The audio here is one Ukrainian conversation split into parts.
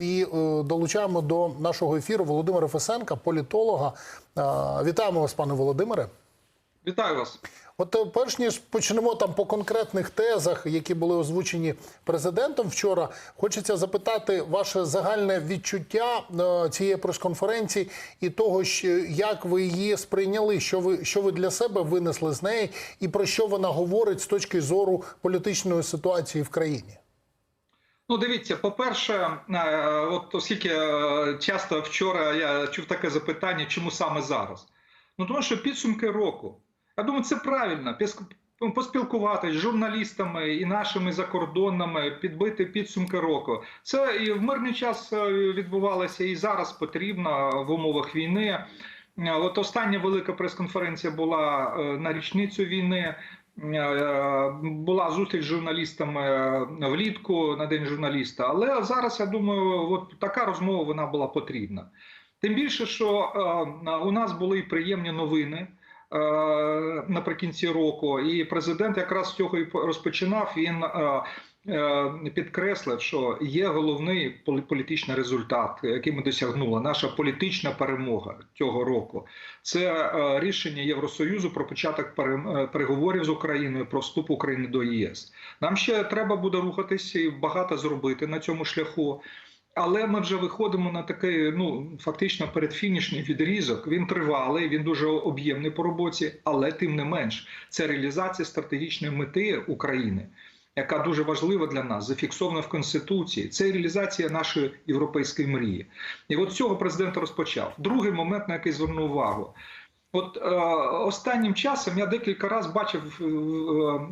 І е, долучаємо до нашого ефіру Володимира Фесенка, політолога. Е, вітаємо вас, пане Володимире. Вітаю вас. От е, перш ніж почнемо там по конкретних тезах, які були озвучені президентом вчора, хочеться запитати ваше загальне відчуття цієї прес-конференції і того, як ви її сприйняли, що ви що ви для себе винесли з неї, і про що вона говорить з точки зору політичної ситуації в країні. Ну, дивіться, по-перше, е, от оскільки е, часто вчора я чув таке запитання, чому саме зараз? Ну тому що підсумки року. Я думаю, це правильно. піс- Поспілкуватися з журналістами і нашими закордонними, підбити підсумки року. Це і в мирний час е, відбувалося, і зараз потрібно в умовах війни. От остання велика прес-конференція була на річницю війни. Е, Була зустріч з журналістами е, влітку на день журналіста. Але зараз я думаю, от така розмова вона була потрібна. Тим більше, що е, у нас були і приємні новини наприкінці року, і президент якраз з цього і розпочинав. Він підкреслив, що є головний полі- політичний результат, який ми досягнули. Наша політична перемога цього року. Це е, рішення Євросоюзу про початок е, переговорів з Україною про вступ України до ЄС. Нам ще треба буде рухатися і багато зробити на цьому шляху. Але ми вже виходимо на такий, ну фактично передфінішний відрізок. Він тривалий, він дуже об'ємний по роботі, але тим не менш, це реалізація стратегічної мети України, яка дуже важлива для нас, зафіксована в конституції. Це реалізація нашої європейської мрії. І от цього президент розпочав. Другий момент, на який звернув увагу. От е, останнім часом я декілька разів бачив е,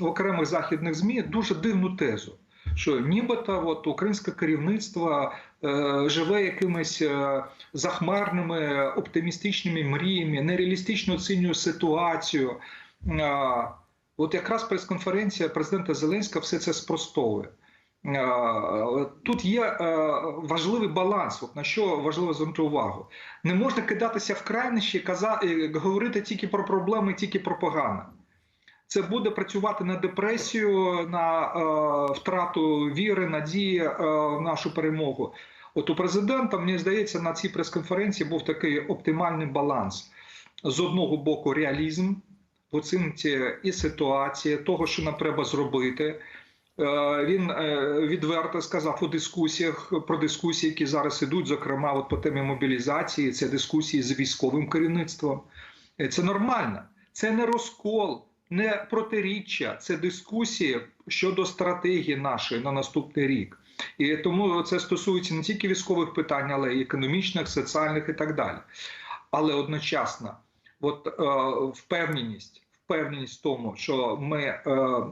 в окремих західних змі дуже дивну тезу, що нібито от українське керівництво е, живе якимись е, захмарними оптимістичними мріями, нереалістично оцінює ситуацію. Е, от якраз прес-конференція президента Зеленського все це спростовує. Е, Тут є е, важливий баланс, от на що важливо звернути увагу. Не можна кидатися в крайнощі, каза- е, говорити тільки про проблеми, тільки про погане. Це буде працювати на депресію, на е, втрату віри, надії в нашу перемогу. От у президента, мені здається, на цій прес-конференції був такий оптимальний баланс. З одного боку, реалізм оцінці і ситуації, того, що нам треба зробити. Е, Він е, відверто сказав у дискусіях про дискусії, які зараз ідуть, зокрема, от по темі мобілізації. Це дискусії з військовим керівництвом. Е, Це нормально, це не розкол, не протиріччя, це дискусії щодо стратегії нашої на наступний рік. І тому це стосується не тільки військових питань, але й економічних, соціальних і так далі. Але одночасно, от е, впевненість, впевненість в тому, що ми е,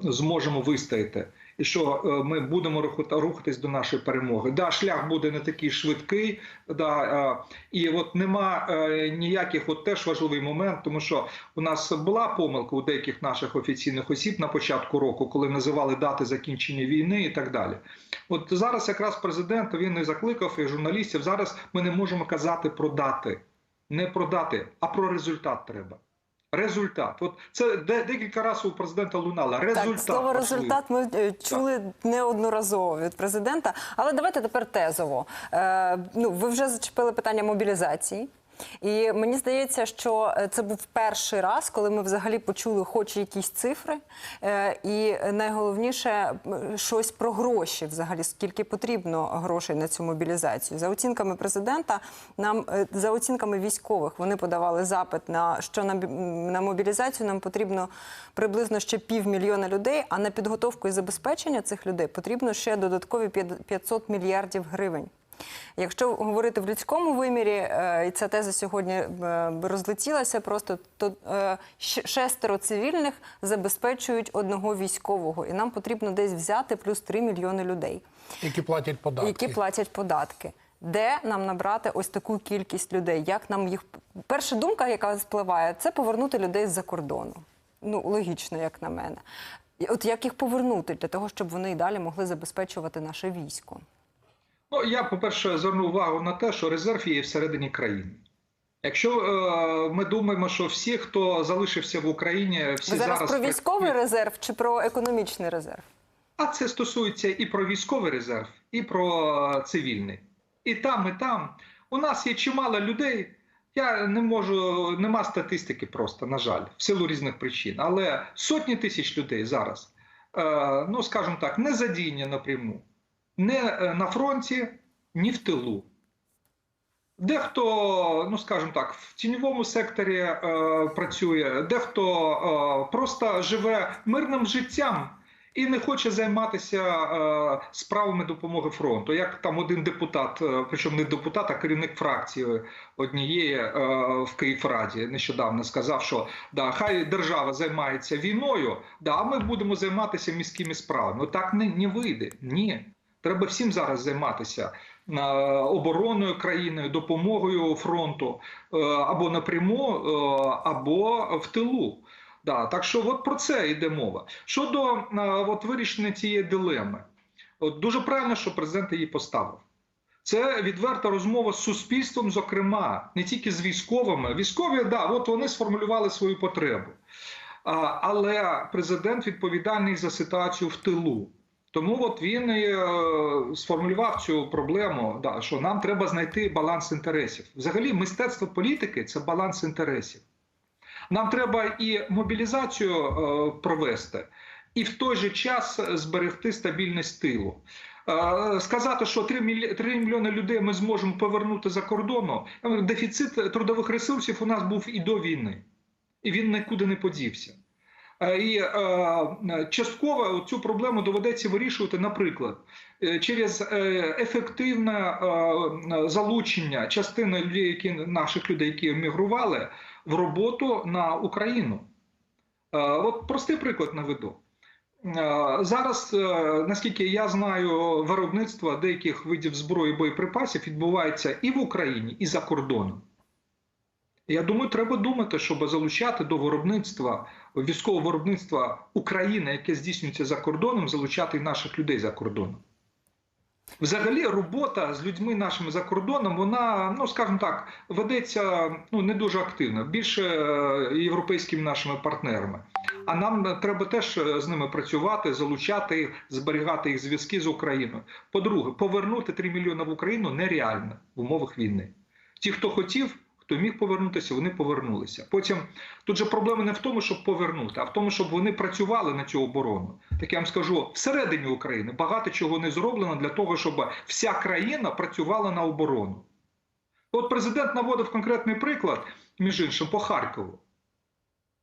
зможемо вистояти, і що е, ми будемо рухати- рухатись до нашої перемоги. Да, шлях буде не такий швидкий, да, і от нема ніяких, от теж важливий момент, тому що у нас була помилка у деяких наших офіційних осіб на початку року, коли називали дати закінчення війни і так далі. От зараз якраз президент він і закликав і журналістів. Зараз ми не можемо казати про дати, не про дати, а про результат треба. Результат, от це декілька разів у президента лунала. Результат Так, слово результат ми чули чули неодноразово від президента. Але давайте тепер тезово. Е, ну, ви вже зачепили питання мобілізації. І мені здається, що е, це був перший раз, коли ми взагалі почули хоч якісь цифри, е, і найголовніше щось про гроші, взагалі, скільки потрібно грошей на цю мобілізацію. За оцінками президента, нам е, за оцінками військових, вони подавали запит на що на, на мобілізацію нам потрібно приблизно ще півмільйона людей. А на підготовку і забезпечення цих людей потрібно ще додаткові п'ят- 500 мільярдів гривень. Якщо говорити в людському вимірі, е, і ця теза сьогодні е, розлетілася, просто то е, шестеро цивільних забезпечують одного військового, і нам потрібно десь взяти плюс 3 мільйони людей, Які платять податки. які платять податки. Де нам набрати ось таку кількість людей? Як нам їх перша думка, яка спливає, це повернути людей з-за кордону. Ну логічно, як на мене. От як їх повернути для того, щоб вони і далі могли забезпечувати наше військо? Ну, я, по-перше, зверну увагу на те, що резерв є всередині країни. Якщо е, ми думаємо, що всі, хто залишився в Україні, всі Ви зараз, зараз про військовий резерв чи про економічний резерв? а це стосується і про військовий резерв, і про е, цивільний. і там, і там. У нас є чимало людей. Я не можу, нема статистики просто, на жаль, в силу різних причин. Але сотні тисяч людей зараз, е, ну скажімо так, не задіяні напряму, не е, на фронті, ні в тилу. Дехто, ну скажімо так, в тіньовому секторі е, працює, дехто е, просто живе мирним життям і не хоче займатися е, справами допомоги фронту. Як там один депутат, е, причому не депутат, а керівник фракції однієї е, в Київраді нещодавно сказав, що да, хай держава займається війною, да, а ми будемо займатися міськими справами. Ну так не, не вийде. Ні. Треба всім зараз займатися е, обороною країни, допомогою фронту е, або напряму, е, або в тилу. Да, так що от про це йде мова. Щодо от вирішення цієї дилеми, от дуже правильно, що президент її поставив. Це відверта розмова з суспільством, зокрема, не тільки з військовими. Військові, да, от вони сформулювали свою потребу. Але президент відповідальний за ситуацію в тилу. Тому от він і, е, сформулював цю проблему, да, що нам треба знайти баланс інтересів. Взагалі, мистецтво політики це баланс інтересів. Нам треба і мобілізацію е, провести, і в той же час зберегти стабільність тилу. Е, Сказати, що 3, міль... 3 мільйони людей ми зможемо повернути за кордону. Дефіцит трудових ресурсів у нас був і до війни, і він нікуди не подівся. Е, І е, частково цю проблему доведеться вирішувати, наприклад, е, через ефективне залучення частини людей, які наших людей, які емігрували, в роботу на Україну. От простий приклад наведу. Зараз, наскільки я знаю, виробництво деяких видів зброї боєприпасів відбувається і в Україні, і за кордоном. Я думаю, треба думати, щоб залучати до виробництва військового виробництва України, яке здійснюється за кордоном, залучати наших людей за кордоном. Взагалі, робота з людьми нашими за кордоном, вона, ну скажімо так, ведеться ну не дуже активно, більше е, європейськими нашими партнерами. А нам треба теж е, з ними працювати, залучати зберігати їх зв'язки з Україною. По-друге, повернути 3 мільйони в Україну нереально в умовах війни. Ті, хто хотів, хто міг повернутися, вони повернулися. Потім тут же проблема не в тому, щоб повернути, а в тому, щоб вони працювали на цю оборону. Так я вам скажу, всередині України багато чого не зроблено для того, щоб вся країна працювала на оборону. От президент наводив конкретний приклад, між іншим, по Харкову.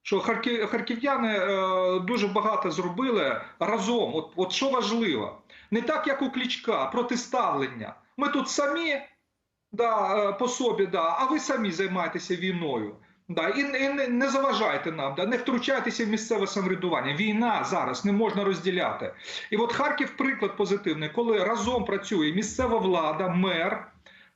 Що харків'яни е, дуже багато зробили разом. От, от що важливо, не так, як у Клічка, протиставлення. Ми тут самі да, е, по собі, да, а ви самі займаєтеся війною. Да, і, і не, заважайте нам, да, не втручайтеся в місцеве самоврядування. Війна зараз не можна розділяти. І от Харків приклад позитивний, коли разом працює місцева влада, мер,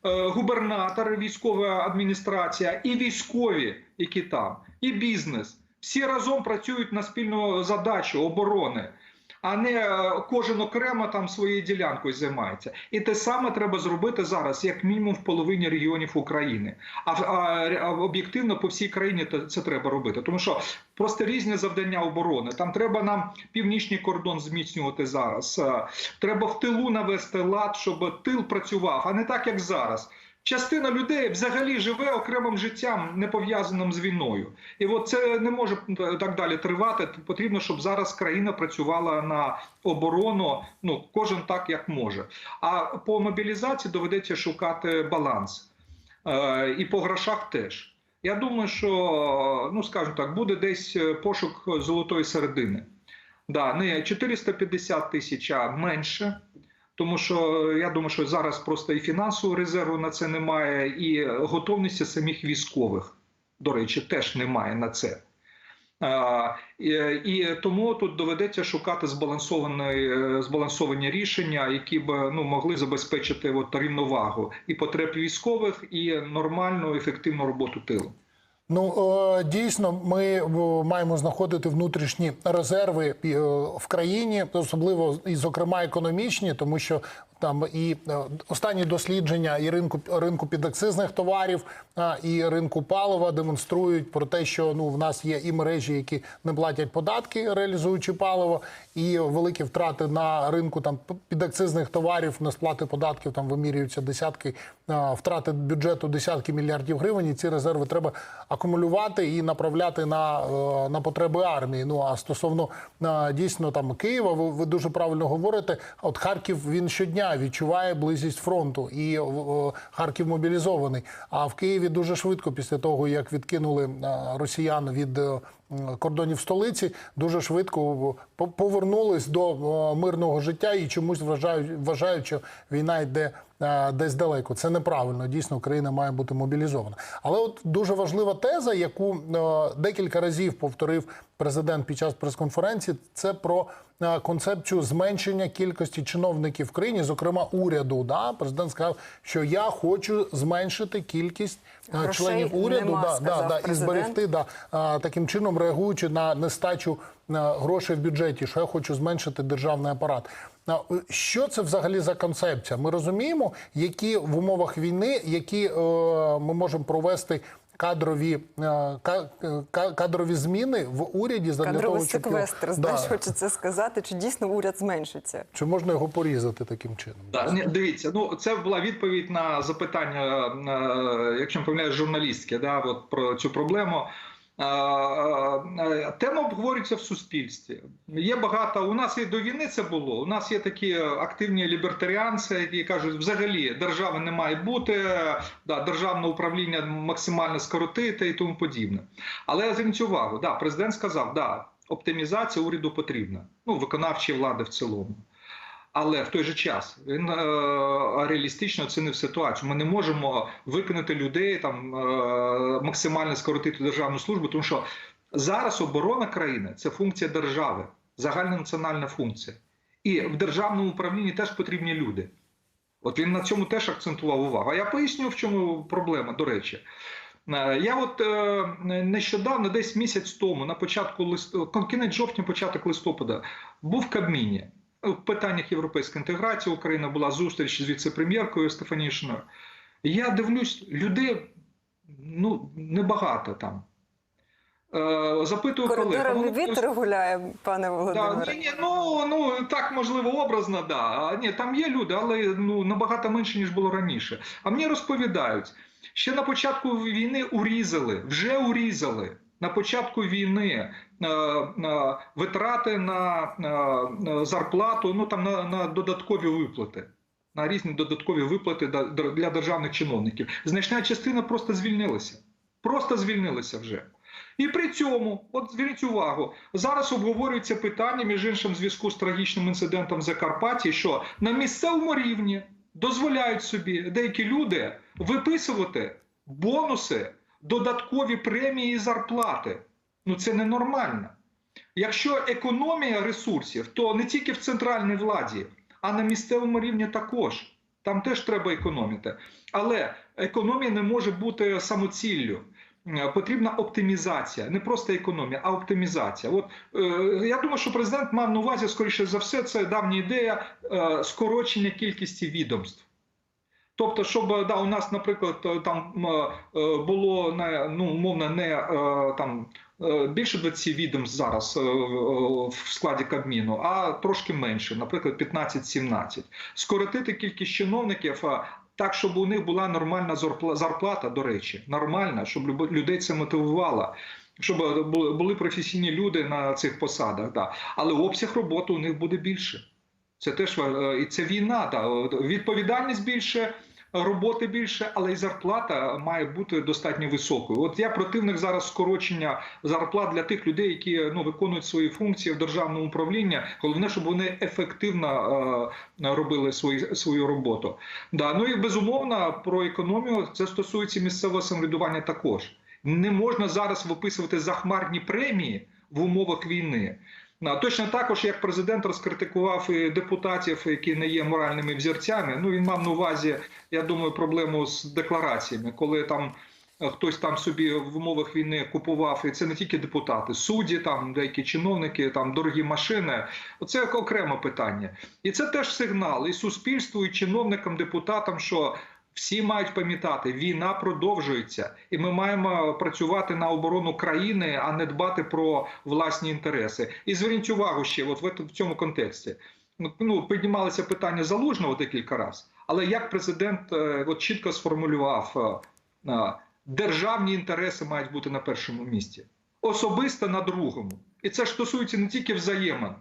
е, губернатор, військова адміністрація і військові, які там, і бізнес. Всі разом працюють на спільну задачу оборони, а не е, кожен окремо там своєю ділянкою займається. І те саме треба зробити зараз, як мінімум в половині регіонів України. А, а, а об'єктивно по всій країні це треба робити. Тому що просто різні завдання оборони. Там треба нам північний кордон зміцнювати зараз. Е, Треба в тилу навести лад, щоб тил працював, а не так, як зараз. Частина людей взагалі живе окремим життям, не пов'язаним з війною, і от це не може так далі тривати. Потрібно, щоб зараз країна працювала на оборону. Ну кожен так як може. А по мобілізації доведеться шукати баланс, е, і по грошах теж. Я думаю, що ну скажімо так, буде десь е, пошук золотої середини. Да, не 450 тисяч, а менше. Тому що я думаю, що зараз просто і фінансового резерву на це немає, і готовності самих військових, до речі, теж немає на це. І, і тому тут доведеться шукати е, збалансовані рішення, які б ну, могли забезпечити от, рівновагу і потреб військових, і нормальну ефективну роботу тилу. Ну е, дійсно, ми е, маємо знаходити внутрішні резерви е, в країні, особливо і зокрема економічні, тому що там і останні дослідження і ринку ринку підакцизних товарів, і ринку палива демонструють про те, що ну в нас є і мережі, які не платять податки, реалізуючи паливо, і великі втрати на ринку там підакцизних товарів на сплати податків там вимірюються десятки втрати бюджету десятки мільярдів гривень. І ці резерви треба акумулювати і направляти на, е, на потреби армії. Ну а стосовно дійсно там Києва, ви, ви дуже правильно говорите. От Харків він щодня відчуває близькість фронту, і е, Харків мобілізований. А в Києві дуже швидко, після того як відкинули росіян від е, кордонів столиці, дуже швидко по- повернулись до е, мирного життя і чомусь вважають, вважають, що війна йде десь далеко. Це неправильно. Дійсно, Україна має бути мобілізована. Але от дуже важлива теза, яку е, декілька разів повторив президент під час прес-конференції, це про е, концепцію зменшення кількості чиновників в країні, зокрема уряду. Да? Президент сказав, що я хочу зменшити кількість е, Грошей членів уряду нема, да, да, сказав да, і зберегти да, таким чином, реагуючи на нестачу е, грошей в бюджеті, що я хочу зменшити державний апарат. Е, Що це взагалі за концепція? Ми розуміємо, які в умовах війни, які е, ми можемо провести. Кадрові е, ка- ка- кадрові зміни в уряді задля Кадровий того, щоб секвестр, знаєш, да. хочеться сказати, чи дійсно уряд зменшиться. чи можна його порізати таким чином? Так, ні, дивіться, ну це була відповідь на запитання, якщо не помиляюсь, журналістське, да, от про цю проблему. Тема обговорюється в суспільстві. Є багато. У нас і до війни це було. У нас є такі активні лібертаріанці, які кажуть, взагалі держави не має бути, да, державне управління максимально скоротити і тому подібне. Але зверніть увагу, да, президент сказав, да, оптимізація уряду потрібна. Ну, виконавчої влади в цілому. Але в той же час він е, реалістично оцінив ситуацію. Ми не можемо викинути людей там е, максимально скоротити державну службу, тому що зараз оборона країни це функція держави, загальнонаціональна функція. І в державному управлінні теж потрібні люди. От він на цьому теж акцентував увагу. А я поясню, в чому проблема, до речі. Е, Я от е, нещодавно, десь місяць тому, на початку лист... кінець жовтня, початок листопада, був в Кабміні. В питаннях європейської інтеграції Україна була зустріч з віце-прем'єркою Стефанішиною. Я дивлюсь, людей ну, небагато там. Е, Запитую колег. вони вітер гуляє, пане Да, Володимире. ні, ні, ну, ну так можливо образно, да. А, ні, там є люди, але ну набагато менше ніж було раніше. А мені розповідають, ще на початку війни урізали, вже урізали. На початку війни е, е, витрати на е, зарплату, ну там на, на додаткові виплати. На різні додаткові виплати для державних чиновників. Значна частина просто звільнилася. Просто звільнилася вже. І при цьому, от зверніть увагу, зараз обговорюється питання, між іншим, в зв'язку з трагічним інцидентом в Закарпатті, що на місцевому рівні дозволяють собі деякі люди виписувати бонуси, додаткові премії і зарплати. Ну це ненормально. Якщо економія ресурсів, то не тільки в центральній владі, а на місцевому рівні також. Там теж треба економити. Але економія не може бути самоціллю. Е, Потрібна оптимізація, не просто економія, а оптимізація. От е, я думаю, що президент мав на увазі, скоріше за все, це давня ідея е, скорочення кількості відомств. Тобто, щоб да, у нас, наприклад, е, там е, було не ну умовно не е, там е, більше 20 відомств зараз е, в складі Кабміну, а трошки менше, наприклад, 15-17. Скоротити кількість чиновників. е, Так, щоб у них була нормальна зарпла- зарплата, до речі, нормальна, щоб людей це мотивувало, щоб е, були професійні люди на цих посадах. Да. Але обсяг роботи у них буде більше. Це теж е, і це війна. Да. Відповідальність більше, роботи більше, але й зарплата має бути достатньо високою. От я противник зараз скорочення зарплат для тих людей, які ну виконують свої функції в державному управлінні. Головне, щоб вони ефективно е, робили свої, свою роботу. Да. Ну і безумовно про економію це стосується місцевого самоврядування також. Не можна зараз виписувати захмарні премії в умовах війни. Точно також, як президент розкритикував і депутатів, які не є моральними взірцями. Ну він мав на увазі, я думаю, проблему з деклараціями, коли там е, хтось там собі в умовах війни купував, і це не тільки депутати, судді, там деякі чиновники, там дорогі машини. Оце окреме питання. І це теж сигнал і суспільству, і чиновникам, депутатам, що всі мають пам'ятати, війна продовжується, і ми маємо працювати на оборону країни, а не дбати про власні інтереси. І зверніть увагу ще, от в цьому контексті. Ну, піднімалося питання залужного декілька разів, але як президент е, от чітко сформулював, е, е, державні інтереси мають бути на першому місці, особисто на другому. І це ж стосується не тільки взаємин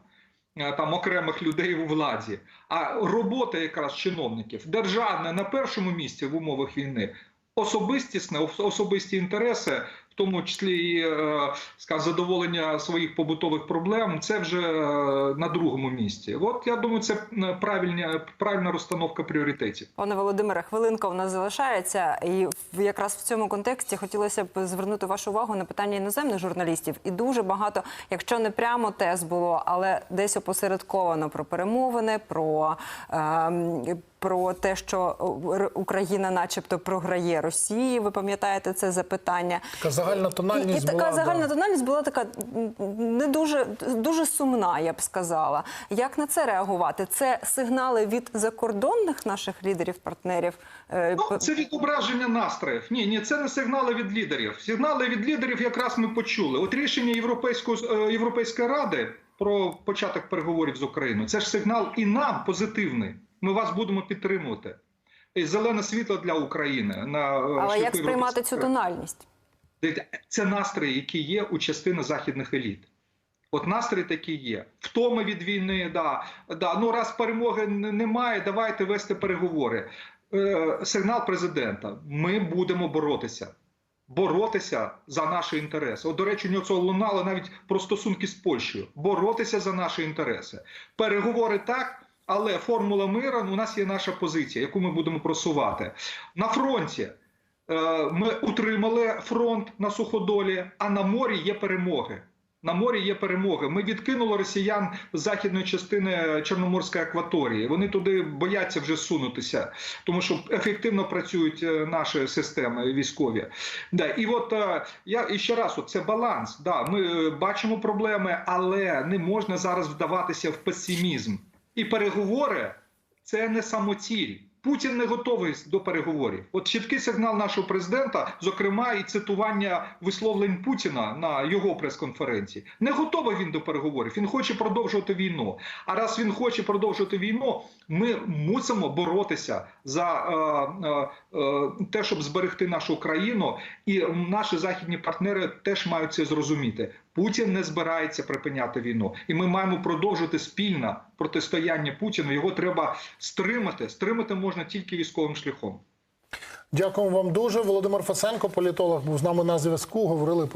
там окремих людей у владі, а робота якраз чиновників державна на першому місці в умовах війни. Особистісне, ос- особисті інтереси, тому числі і е, задоволення своїх побутових проблем, це вже е, на другому місці. От я думаю, це е, правильня, правильна розстановка пріоритетів. Пане Володимире, хвилинка у нас залишається, і якраз в цьому контексті хотілося б звернути вашу увагу на питання іноземних журналістів. І дуже багато, якщо не прямо тез було, але десь опосередковано про перемовини, про. ем, Про те, що Р- Україна, начебто, програє Росії. Ви пам'ятаєте це запитання? Така загальна тональність і така була. загальна да. тональність була така не дуже дуже сумна, я б сказала. Як на це реагувати? Це сигнали від закордонних наших лідерів, партнерів. Е, Ну, це відображення настроїв. Ні, ні, це не сигнали від лідерів. Сигнали від лідерів якраз ми почули. От рішення Європейської е, Європейської ради про початок переговорів з Україною. Це ж сигнал і нам позитивний. Ми вас будемо підтримувати. І зелене світло для України на е, Але як сприймати цю тональність? Це настрої, які є у частини західних еліт. От настрій такий є. Втоми від війни, да, да. Ну раз перемоги немає, давайте вести переговори. Е, сигнал президента: ми будемо боротися. Боротися за наші інтереси. От, до речі, у нього це лунало навіть про стосунки з Польщею. Боротися за наші інтереси. Переговори так, але формула миру у нас є наша позиція, яку ми будемо просувати. На фронті Е, ми утримали фронт на суходолі, а на морі є перемоги. На морі є перемоги. Ми відкинули росіян з західної частини Чорноморської акваторії. Вони туди бояться вже сунутися, тому що ефективно працюють е, наші системи військові. Да, і от е, я і ще раз, от це баланс. Да, ми бачимо проблеми, але не можна зараз вдаватися в песимізм. І переговори це не самоціль. Путін не готовий до переговорів. От чіткий сигнал нашого президента, зокрема, і цитування висловлень Путіна на його прес-конференції. Не готовий він до переговорів. Він хоче продовжувати війну. А раз він хоче продовжувати війну, ми мусимо боротися за е, е, е, те, щоб зберегти нашу країну, і наші західні партнери теж мають це зрозуміти. Путін не збирається припиняти війну, і ми маємо продовжити спільне протистояння Путіну. Його треба стримати. Стримати можна тільки військовим шляхом. Дякуємо вам дуже. Володимир Фасенко, політолог, був з нами на зв'язку. Говорили про.